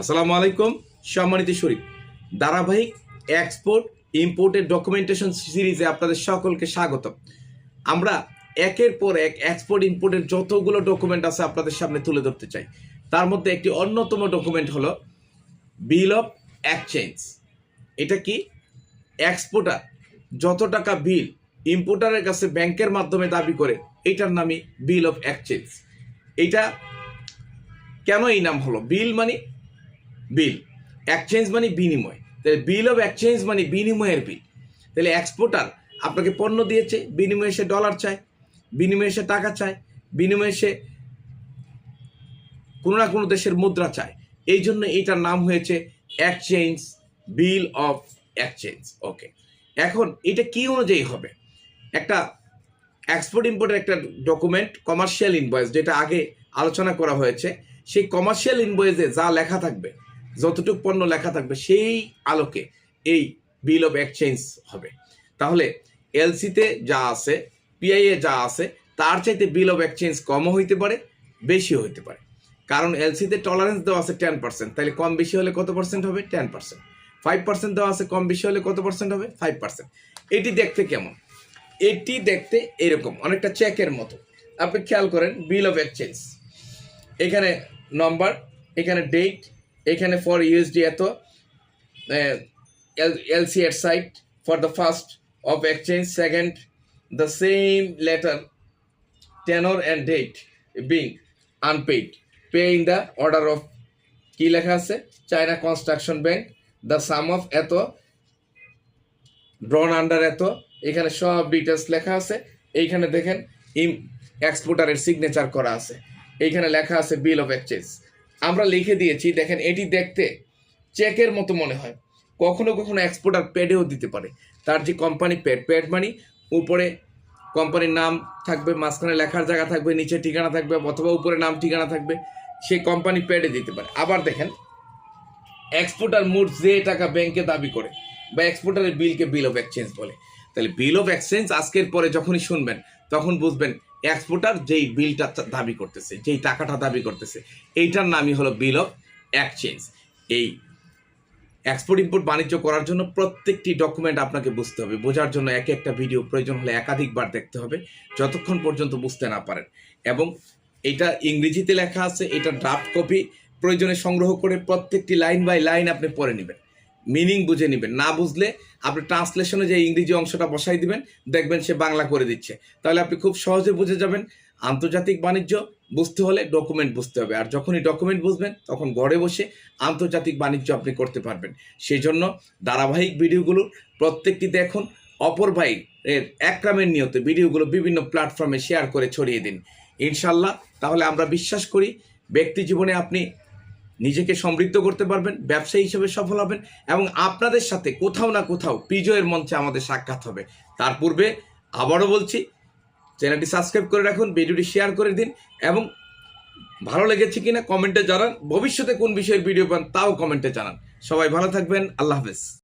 আসসালামু আলাইকুম, সম্মানিত শরীফ। ধারাবাহিক এক্সপোর্ট ইম্পোর্টের ডকুমেন্টেশন সিরিজে আপনাদের সকলকে স্বাগত আমরা একের পর এক এক্সপোর্ট ইম্পোর্টের যতগুলো ডকুমেন্ট আছে আপনাদের সামনে তুলে ধরতে চাই। তার মধ্যে একটি অন্যতম ডকুমেন্ট হলো বিল অফ এক্সচেঞ্জ এটা কি? এক্সপোর্টার যত টাকা বিল ইম্পোর্টারের কাছে ব্যাংকের মাধ্যমে দাবি করে, এটার নামই বিল অফ এক্সচেঞ্জ এইটা কেন এই নাম হলো? বিল মানে বিল। এক্সচেঞ্জ মানে বিনিময়। তাহলে বিল অফ এক্সচেঞ্জ মানে বিনিময়ের বিল তাহলে এক্সপোর্টার আপনাকে পণ্য দিয়েছে, বিনিময়ে সে ডলার চায়, বিনিময়ে সে টাকা চায়, বিনিময়ে সে কোনো না কোনো দেশের মুদ্রা চায়। এই জন্য এইটার নাম হয়েছে exchange bill of exchange okay এখন এটা কি অনুযায়ী হবে? একটা এক্সপোর্ট ইম্পোর্টের একটা ডকুমেন্ট কমার্শিয়াল ইনভয়েস যেটা আগে আলোচনা করা হয়েছে, সেই কমার্শিয়াল ইনভয়েসে যা লেখা থাকবে যতটুকু পণ্য লেখা থাকবে সেই আলোকে এই বিল অফ এক্সচেঞ্জ হবে। তাহলে এলসিতে যা আছে পিআইএ যা আছে, তার চাইতে বিল অফ এক্সচেঞ্জ কমও হইতে পারে, বেশিও হইতে পারে। কারণ এলসিতে টলারেন্স দেওয়া আছে টেন পার্সেন্ট তাহলে কম বেশি হলে কত পার্সেন্ট হবে? টেন পার্সেন্ট ফাইভ পার্সেন্ট দেওয়া আছে, কম বেশি হলে কত পার্সেন্ট হবে? ফাইভ পার্সেন্ট এটি দেখতে কেমন? এটি দেখতে এরকম, অনেকটা চেকের মতো। আপনি খেয়াল করেন বিল অফ এক্সচেঞ্জ এখানে নম্বর এখানে ডেট এখানে ফর ইউএসডি এত LC at sight for the first of exchange second the same letter tenor date being unpaid pay in the order of কি লেখা আছে? China Construction Bank the sum of এত drawn under এত, এখানে সব details লেখা আছে। এইখানে দেখেন ইম এক্সপোর্টারের সিগনেচার করা আছে। এইখানে লেখা আছে বিল অফ এক্সচেঞ্জ আমরা লিখে দিয়েছি, দেখেন এটি দেখতে চেকের মতো মনে হয়। কখনো কখনো এক্সপোর্টার প্যাডেও দিতে পারে। তার যে কোম্পানি প্যাড প্যাড মানি উপরে কোম্পানির নাম থাকবে, মাঝখানে লেখার জায়গা থাকবে, নিচে ঠিকানা থাকবে, অথবা উপরে নাম ঠিকানা থাকবে সেই কোম্পানি প্যাডে দিতে পারে। আবার দেখেন এক্সপোর্টার মোট যে টাকা ব্যাংকে দাবি করে বা এক্সপোর্টারের বিলকে বিল অফ এক্সচেঞ্জ বলে। তাহলে বিল অফ এক্সচেঞ্জ আজকের পরে যখনই শুনবেন, তখন বুঝবেন এক্সপোর্টার যেই বিলটা দাবি করতেছে, যেই টাকাটা দাবি করতেছে, এইটার নামই হলো বিল অফ এক্সচেঞ্জ এই এক্সপোর্ট ইম্পোর্ট বাণিজ্য করার জন্য প্রত্যেকটি ডকুমেন্ট আপনাকে বুঝতে হবে। বোঝার জন্য এক একটা ভিডিও প্রয়োজন হলে একাধিকবার দেখতে হবে, যতক্ষণ পর্যন্ত বুঝতে না পারেন। এবং এটা ইংরেজিতে লেখা আছে, এটা ড্রাফট কপি প্রয়োজনে সংগ্রহ করে প্রত্যেকটি লাইন বাই লাইন আপনি পড়ে নেবেন। মিনিং বুঝে নেবেন। না বুঝলে আপনি ট্রান্সলেশনে যে ইংরেজি অংশটা বসাই দিবেন, দেখবেন সে বাংলা করে দিচ্ছে। তাহলে আপনি খুব সহজে বুঝে যাবেন, আন্তর্জাতিক বাণিজ্য বুঝতে হলে ডকুমেন্ট বুঝতে হবে। আর যখনই ডকুমেন্ট বুঝবেন, তখন ঘরে বসে আন্তর্জাতিক বাণিজ্য আপনি করতে পারবেন। সেই জন্য ধারাবাহিক ভিডিওগুলো প্রত্যেকটি দেখুন, অপর ভাই এর একরামের নিয়তে ভিডিওগুলো বিভিন্ন প্ল্যাটফর্মে শেয়ার করে ছড়িয়ে দিন। ইনশাল্লাহ তাহলে আমরা বিশ্বাস করি, ব্যক্তি জীবনে আপনি নিজেকে সমৃদ্ধ করতে পারবেন, ব্যবসায়ী হিসেবে সফল হবেন এবং আপনাদের সাথে কোথাও না কোথাও বিজয়ের মঞ্চে আমাদের সাক্ষাৎ হবে। তার পূর্বে আবারও বলছি, চ্যানেলটি সাবস্ক্রাইব করে রাখুন, ভিডিওটি শেয়ার করে দিন এবং ভালো লেগেছে কিনা কমেন্টে জানান, ভবিষ্যতে কোন বিষয়ের ভিডিও পান তাও কমেন্টে জানান। সবাই ভালো থাকবেন, আল্লাহ হাফেজ।